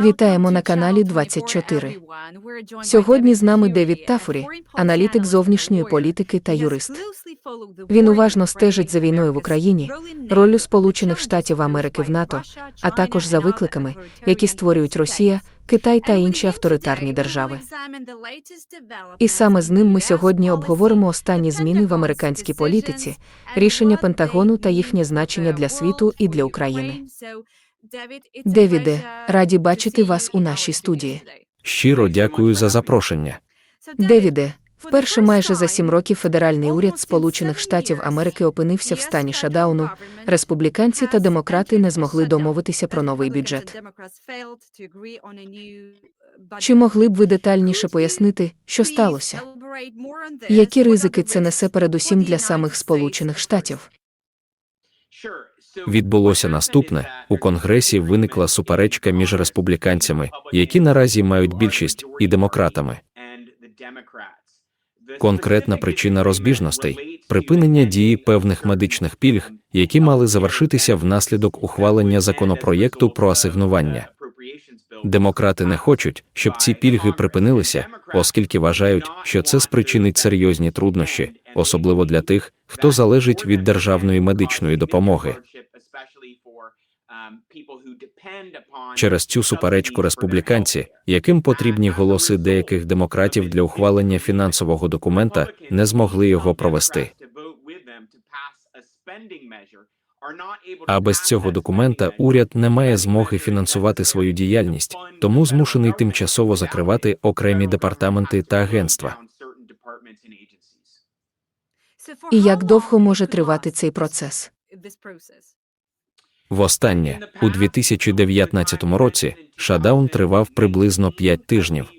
Вітаємо на каналі 24. Сьогодні з нами Девід Тафурі, аналітик зовнішньої політики та юрист. Він уважно стежить за війною в Україні, роллю Сполучених Штатів Америки в НАТО, а також за викликами, які створюють Росія, Китай та інші авторитарні держави. І саме з ним ми сьогодні обговоримо останні зміни в американській політиці, рішення Пентагону та їхнє значення для світу і для України. Девіде, раді бачити вас у нашій студії. Щиро дякую за запрошення. Девіде, вперше майже за сім років федеральний уряд Сполучених Штатів Америки опинився в стані шадауну. Республіканці та демократи не змогли домовитися про новий бюджет. Чи могли б ви детальніше пояснити, що сталося? Які ризики це несе передусім для самих Сполучених Штатів? Відбулося наступне: у Конгресі виникла суперечка між республіканцями, які наразі мають більшість, і демократами. Конкретна причина розбіжностей припинення дії певних медичних пільг, які мали завершитися внаслідок ухвалення законопроєкту про асигнування. Демократи не хочуть, щоб ці пільги припинилися, оскільки вважають, що це спричинить серйозні труднощі, особливо для тих, хто залежить від державної медичної допомоги. Через цю суперечку республіканці, яким потрібні голоси деяких демократів для ухвалення фінансового документа, не змогли його провести. А без цього документа уряд не має змоги фінансувати свою діяльність, тому змушений тимчасово закривати окремі департаменти та агентства. І як довго може тривати цей процес? Востаннє у 2019 році шадаун тривав приблизно 5 тижнів.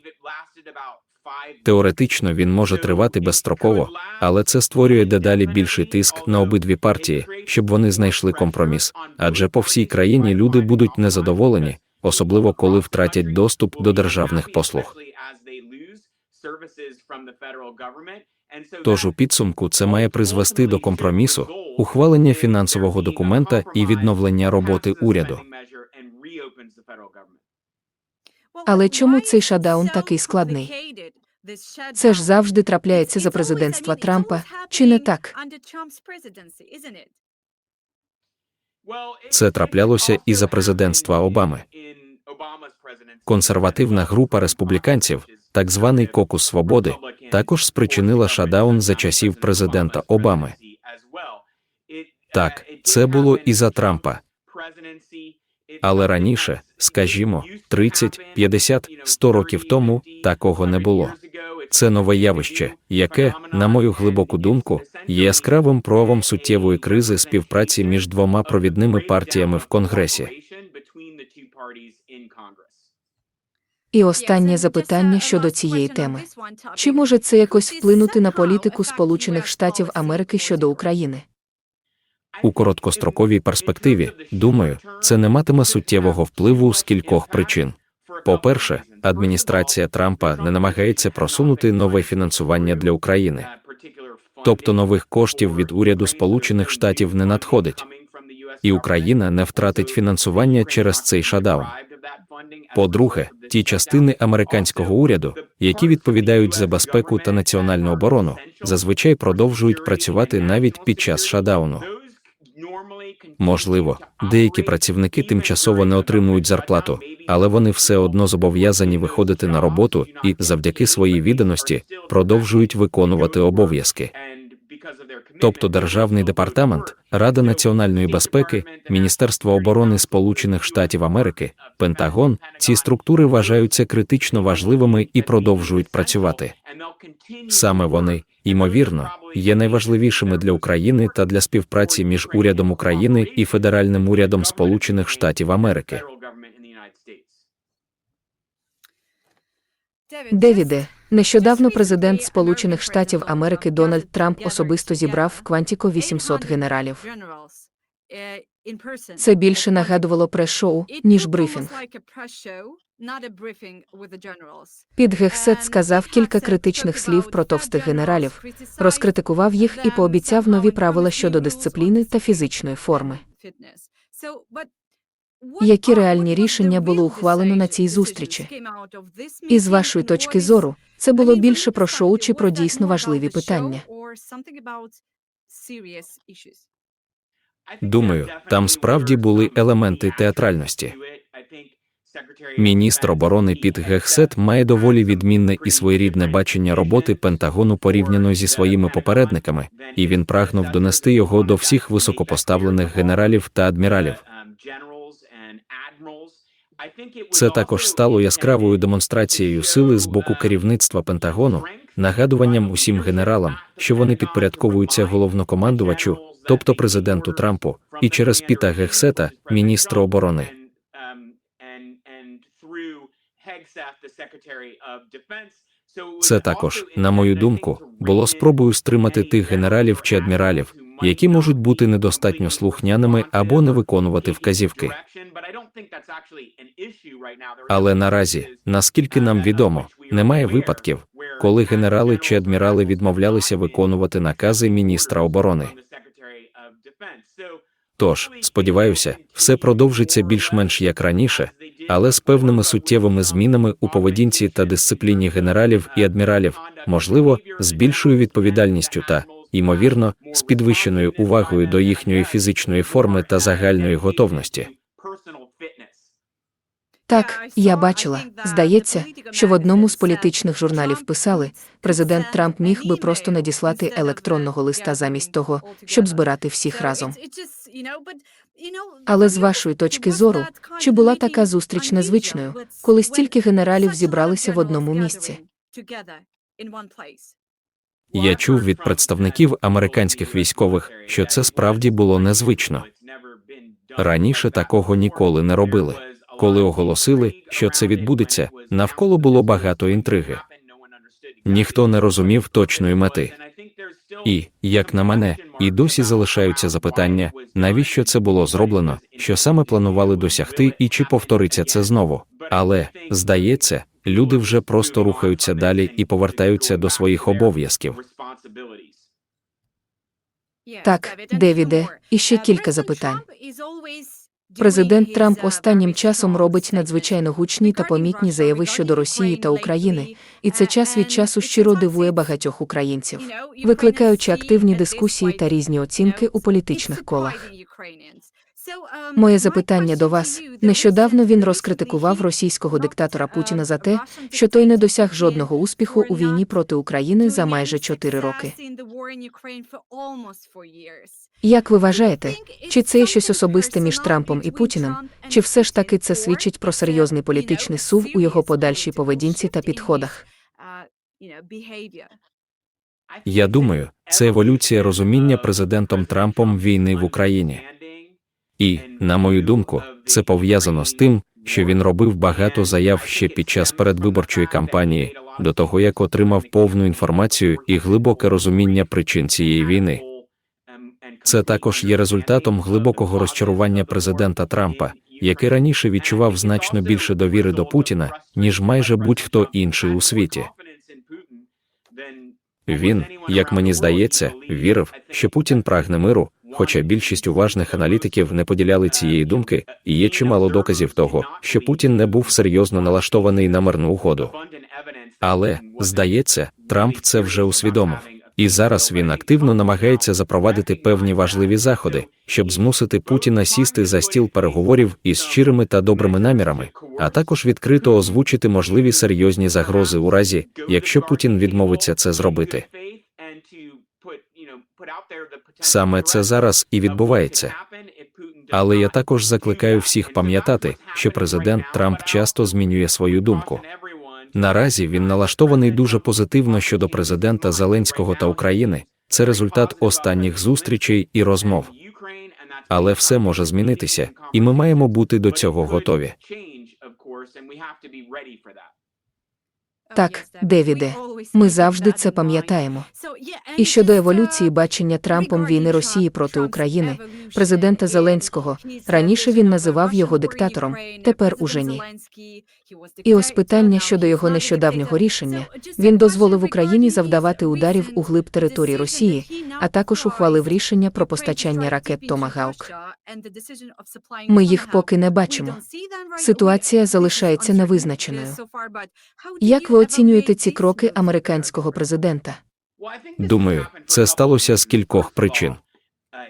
Теоретично він може тривати безстроково, але це створює дедалі більший тиск на обидві партії, щоб вони знайшли компроміс. Адже по всій країні люди будуть незадоволені, особливо коли втратять доступ до державних послуг. Тож у підсумку це має призвести до компромісу, ухвалення фінансового документа і відновлення роботи уряду. Але чому цей шадаун такий складний? Це ж завжди трапляється за президентства Трампа, чи не так? Це траплялося і за президентства Обами. Консервативна група республіканців, так званий Кокус Свободи, також спричинила шадаун за часів президента Обами. Так, це було і за Трампа. Але раніше, скажімо, 30, 50, 100 років тому такого не було. Це нове явище, яке, на мою глибоку думку, є яскравим проявом суттєвої кризи співпраці між двома провідними партіями в Конгресі. І останнє запитання щодо цієї теми. Чи може це якось вплинути на політику Сполучених Штатів Америки щодо України? У короткостроковій перспективі, думаю, це не матиме суттєвого впливу з кількох причин. По-перше, адміністрація Трампа не намагається просунути нове фінансування для України, тобто нових коштів від уряду Сполучених Штатів не надходить, і Україна не втратить фінансування через цей шадаун. По-друге, ті частини американського уряду, які відповідають за безпеку та національну оборону, зазвичай продовжують працювати навіть під час шадауну. Можливо, деякі працівники тимчасово не отримують зарплату, але вони все одно зобов'язані виходити на роботу і, завдяки своїй відданості, продовжують виконувати обов'язки. Тобто Державний департамент, Рада національної безпеки, Міністерство оборони Сполучених Штатів Америки, Пентагон ці структури вважаються критично важливими і продовжують працювати. Саме вони, ймовірно, є найважливішими для України та для співпраці між урядом України і федеральним урядом Сполучених Штатів Америки. Девіде, нещодавно президент Сполучених Штатів Америки Дональд Трамп особисто зібрав в Квантіко 800 генералів. Це більше нагадувало прес-шоу, ніж брифінг. Під Гехсет сказав кілька критичних слів про товстих генералів, розкритикував їх і пообіцяв нові правила щодо дисципліни та фізичної форми. Які реальні рішення було ухвалено на цій зустрічі? І з вашої точки зору, це було більше про шоу чи про дійсно важливі питання? Думаю, там справді були елементи театральності. Міністр оборони Піт Гехсет має доволі відмінне і своєрідне бачення роботи Пентагону порівняно зі своїми попередниками, і він прагнув донести його до всіх високопоставлених генералів та адміралів. Це також стало яскравою демонстрацією сили з боку керівництва Пентагону, нагадуванням усім генералам, що вони підпорядковуються головнокомандувачу, тобто президенту Трампу, і через Піта Гехсета, міністра оборони. Це також, на мою думку, було спробою стримати тих генералів чи адміралів, які можуть бути недостатньо слухняними або не виконувати вказівки. Але наразі, наскільки нам відомо, немає випадків, коли генерали чи адмірали відмовлялися виконувати накази міністра оборони. Тож, сподіваюся, все продовжиться більш-менш як раніше, але з певними суттєвими змінами у поведінці та дисципліні генералів і адміралів, можливо, з більшою відповідальністю та, ймовірно, з підвищеною увагою до їхньої фізичної форми та загальної готовності. Так, я бачила. Здається, що в одному з політичних журналів писали, президент Трамп міг би просто надіслати електронного листа замість того, щоб збирати всіх разом. Але з вашої точки зору, чи була така зустріч незвичною, коли стільки генералів зібралися в одному місці? Я чув від представників американських військових, що це справді було незвично. Раніше такого ніколи не робили. Коли оголосили, що це відбудеться, навколо було багато інтриги. Ніхто не розумів точної мети. І, як на мене, і досі залишаються запитання, навіщо це було зроблено, що саме планували досягти, і чи повториться це знову. Але, здається, люди вже просто рухаються далі і повертаються до своїх обов'язків. Так, Девіде, і ще кілька запитань. Президент Трамп останнім часом робить надзвичайно гучні та помітні заяви щодо Росії та України, і це час від часу щиро дивує багатьох українців, викликаючи активні дискусії та різні оцінки у політичних колах. Моє запитання до вас нещодавно він розкритикував російського диктатора Путіна за те, що той не досяг жодного успіху у війні проти України за майже чотири роки. Як ви вважаєте, чи це щось особисте між Трампом і Путіним, чи все ж таки це свідчить про серйозний політичний сув у його подальшій поведінці та підходах? Я думаю, це еволюція розуміння президентом Трампом війни в Україні. І, на мою думку, це пов'язано з тим, що він робив багато заяв ще під час передвиборчої кампанії, до того як отримав повну інформацію і глибоке розуміння причин цієї війни. Це також є результатом глибокого розчарування президента Трампа, який раніше відчував значно більше довіри до Путіна, ніж майже будь-хто інший у світі. Він, як мені здається, вірив, що Путін прагне миру, хоча більшість уважних аналітиків не поділяли цієї думки, і є чимало доказів того, що Путін не був серйозно налаштований на мирну угоду. Але, здається, Трамп це вже усвідомив. І зараз він активно намагається запровадити певні важливі заходи, щоб змусити Путіна сісти за стіл переговорів із щирими та добрими намірами, а також відкрито озвучити можливі серйозні загрози у разі, якщо Путін відмовиться це зробити. Саме це зараз і відбувається. Але я також закликаю всіх пам'ятати, що президент Трамп часто змінює свою думку. Наразі він налаштований дуже позитивно щодо президента Зеленського та України. Це результат останніх зустрічей і розмов. Але все може змінитися, і ми маємо бути до цього готові. Так, Девіде, ми завжди це пам'ятаємо. І щодо еволюції бачення Трампом війни Росії проти України, президента Зеленського, раніше він називав його диктатором, тепер уже ні. І ось питання щодо його нещодавнього рішення. Він дозволив Україні завдавати ударів у глиб території Росії, а також ухвалив рішення про постачання ракет Томагавк. Ми їх поки не бачимо. Ситуація залишається невизначеною. Як ви оцінюєте ці кроки американського президента? Думаю, це сталося з кількох причин.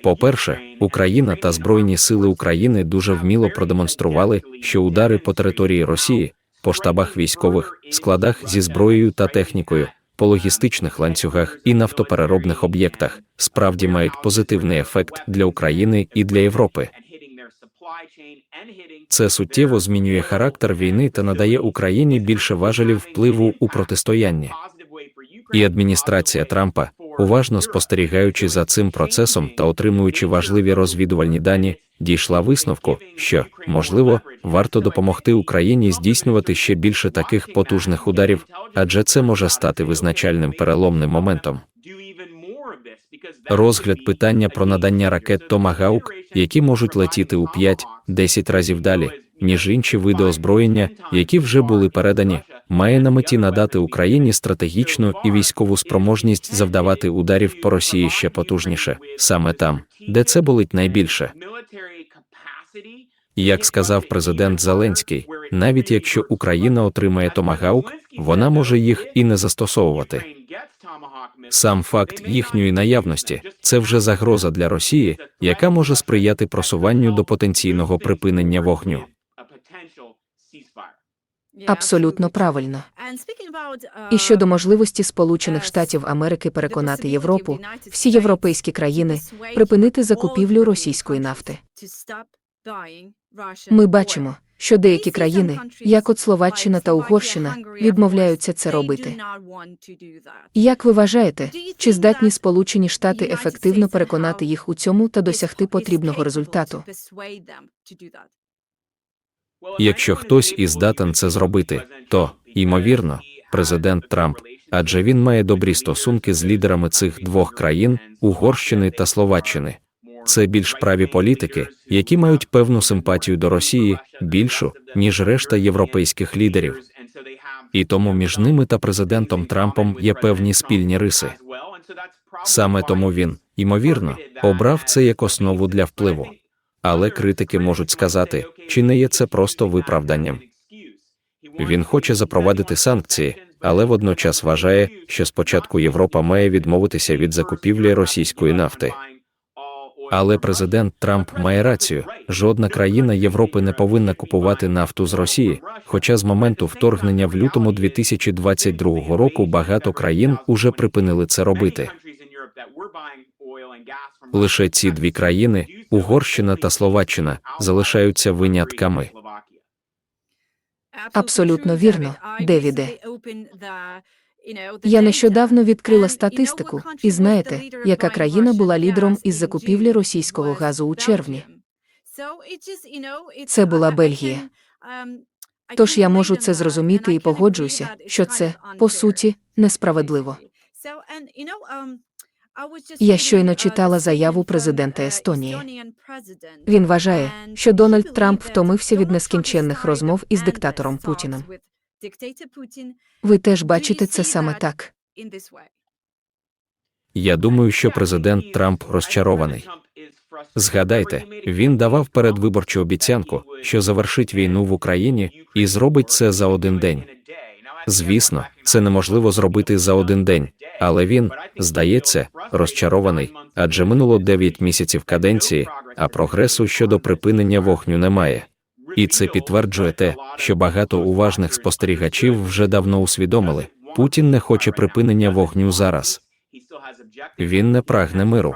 По-перше, Україна та Збройні сили України дуже вміло продемонстрували, що удари по території Росії, по штабах військових, складах зі зброєю та технікою, по логістичних ланцюгах і нафтопереробних об'єктах справді мають позитивний ефект для України і для Європи. Це суттєво змінює характер війни та надає Україні більше важелів впливу у протистоянні. І адміністрація Трампа, уважно спостерігаючи за цим процесом та отримуючи важливі розвідувальні дані, дійшла висновку, що, можливо, варто допомогти Україні здійснювати ще більше таких потужних ударів, адже це може стати визначальним переломним моментом. Розгляд питання про надання ракет Томагаук, які можуть летіти у 5-10 разів далі, ніж інші види озброєння, які вже були передані, має на меті надати Україні стратегічну і військову спроможність завдавати ударів по Росії ще потужніше, саме там, де це болить найбільше. Як сказав президент Зеленський, навіть якщо Україна отримає Томагаук, вона може їх і не застосовувати. Сам факт їхньої наявності це вже загроза для Росії, яка може сприяти просуванню до потенційного припинення вогню. Абсолютно правильно. І щодо можливості Сполучених Штатів Америки переконати Європу, всі європейські країни припинити закупівлю російської нафти. Ми бачимо, що деякі країни, як от Словаччина та Угорщина, відмовляються це робити. Як ви вважаєте, чи здатні Сполучені Штати ефективно переконати їх у цьому та досягти потрібного результату? Якщо хтось і здатен це зробити, то, ймовірно, президент Трамп, адже він має добрі стосунки з лідерами цих двох країн Угорщини та Словаччини. Це більш праві політики, які мають певну симпатію до Росії, більшу, ніж решта європейських лідерів. І тому між ними та президентом Трампом є певні спільні риси. Саме тому він, ймовірно, обрав це як основу для впливу. Але критики можуть сказати, чи не є це просто виправданням. Він хоче запровадити санкції, але водночас вважає, що спочатку Європа має відмовитися від закупівлі російської нафти. Але президент Трамп має рацію: жодна країна Європи не повинна купувати нафту з Росії. Хоча з моменту вторгнення в лютому 2022 року багато країн уже припинили це робити. Лише ці дві країни, Угорщина та Словаччина, залишаються винятками. Абсолютно вірно, Девіде. Я нещодавно відкрила статистику, і знаєте, яка країна була лідером із закупівлі російського газу у червні? Це була Бельгія. Тож я можу це зрозуміти і погоджуюся, що це, по суті, несправедливо. Я щойно читала заяву президента Естонії. Він вважає, що Дональд Трамп втомився від нескінченних розмов із диктатором Путіним. Ви теж бачите це саме так. Я думаю, що президент Трамп розчарований. Згадайте, він давав передвиборчу обіцянку, що завершить війну в Україні і зробить це за один день. Звісно, це неможливо зробити за один день, але він, здається, розчарований, адже минуло 9 місяців каденції, а прогресу щодо припинення вогню немає. І це підтверджує те, що багато уважних спостерігачів вже давно усвідомили, Путін не хоче припинення вогню зараз. Він не прагне миру.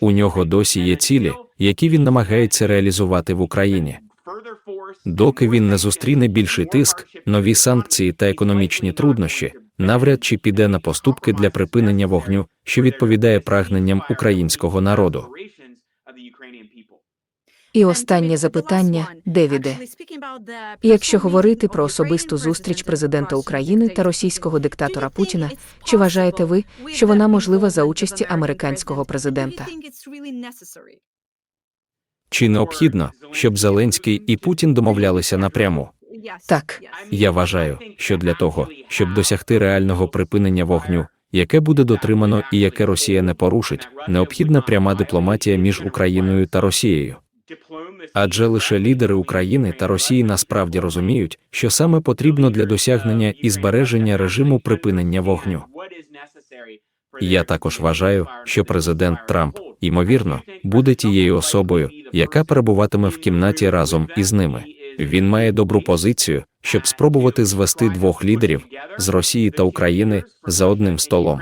У нього досі є цілі, які він намагається реалізувати в Україні. Доки він не зустріне більший тиск, нові санкції та економічні труднощі, навряд чи піде на поступки для припинення вогню, що відповідає прагненням українського народу. І останнє запитання, Девіде. Якщо говорити про особисту зустріч президента України та російського диктатора Путіна, чи вважаєте ви, що вона можлива за участі американського президента? Чи необхідно, щоб Зеленський і Путін домовлялися напряму? Так. Я вважаю, що для того, щоб досягти реального припинення вогню, яке буде дотримано і яке Росія не порушить, необхідна пряма дипломатія між Україною та Росією. Адже лише лідери України та Росії насправді розуміють, що саме потрібно для досягнення і збереження режиму припинення вогню. Я також вважаю, що президент Трамп, ймовірно, буде тією особою, яка перебуватиме в кімнаті разом із ними. Він має добру позицію, щоб спробувати звести двох лідерів з Росії та України за одним столом.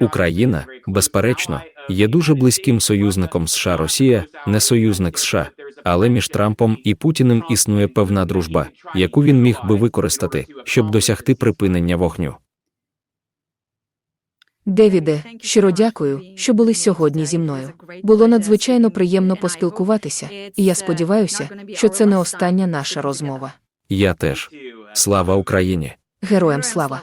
Україна, безперечно, є дуже близьким союзником США. Росія не союзник США, але між Трампом і Путіним існує певна дружба, яку він міг би використати, щоб досягти припинення вогню. Девіде, щиро дякую, що були сьогодні зі мною. Було надзвичайно приємно поспілкуватися, і я сподіваюся, що це не остання наша розмова. Я теж. Слава Україні! Героям слава!